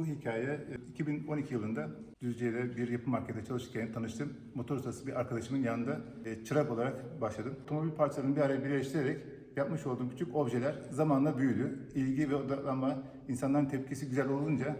hikaye e, 2012 yılında Düzce'de bir yapı markette çalışırken tanıştım. Motor ustası bir arkadaşımın yanında e, çırak olarak başladım. Otomobil parçalarını bir araya birleştirerek yapmış olduğum küçük objeler zamanla büyüdü. İlgi ve odaklanma, insanların tepkisi güzel olunca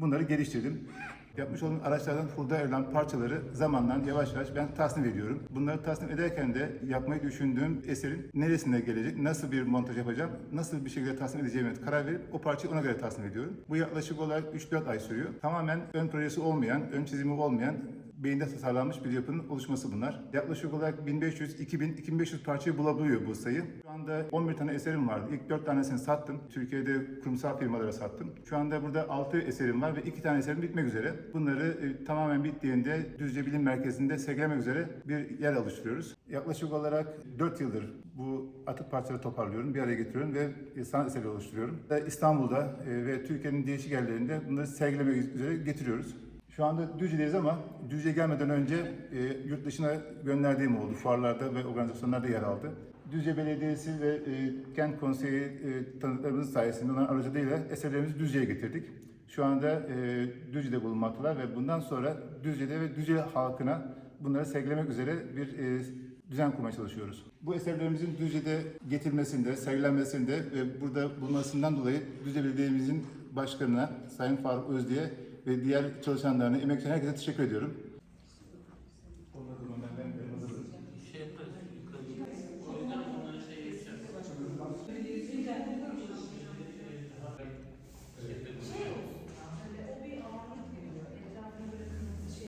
bunları geliştirdim. Yapmış olduğum araçlardan hurda ayrılan parçaları zamanla yavaş yavaş ben tasnif ediyorum. Bunları tasnif ederken de yapmayı düşündüğüm eserin neresine gelecek, nasıl bir montaj yapacağım, nasıl bir şekilde tasnif edeceğime karar verip o parçayı ona göre tasnif ediyorum. Bu yaklaşık olarak 3-4 ay sürüyor. Tamamen ön projesi olmayan, ön çizimi olmayan beyinde tasarlanmış bir yapının oluşması bunlar. Yaklaşık olarak 1500, 2000, 2500 parçayı bulabiliyor bu sayı. Şu anda 11 tane eserim vardı. İlk 4 tanesini sattım. Türkiye'de kurumsal firmalara sattım. Şu anda burada 6 eserim var ve 2 tane eserim bitmek üzere. Bunları e, tamamen bittiğinde Düzce Bilim Merkezi'nde sergilemek üzere bir yer oluşturuyoruz. Yaklaşık olarak 4 yıldır bu atık parçaları toparlıyorum, bir araya getiriyorum ve e, sanat eseri oluşturuyorum. İstanbul'da e, ve Türkiye'nin değişik yerlerinde bunları sergilemek üzere getiriyoruz. Şu anda Düzce'deyiz ama Düzce gelmeden önce e, yurt dışına gönderdiğim oldu. Fuarlarda ve organizasyonlarda yer aldı. Düzce Belediyesi ve e, Kent Konseyi e, tanıklarımız sayesinde onların aracılığıyla eserlerimizi Düzce'ye getirdik. Şu anda e, Düzce'de bulunmaktalar ve bundan sonra Düzce'de ve Düzce halkına bunları sergilemek üzere bir e, düzen kurmaya çalışıyoruz. Bu eserlerimizin Düzce'de getirilmesinde, sergilenmesinde ve burada bulunmasından dolayı Düzce Belediye'mizin başkanına, Sayın Faruk Özdi'ye ve diğer çalışanlarına, emekçilerine herkese teşekkür ediyorum.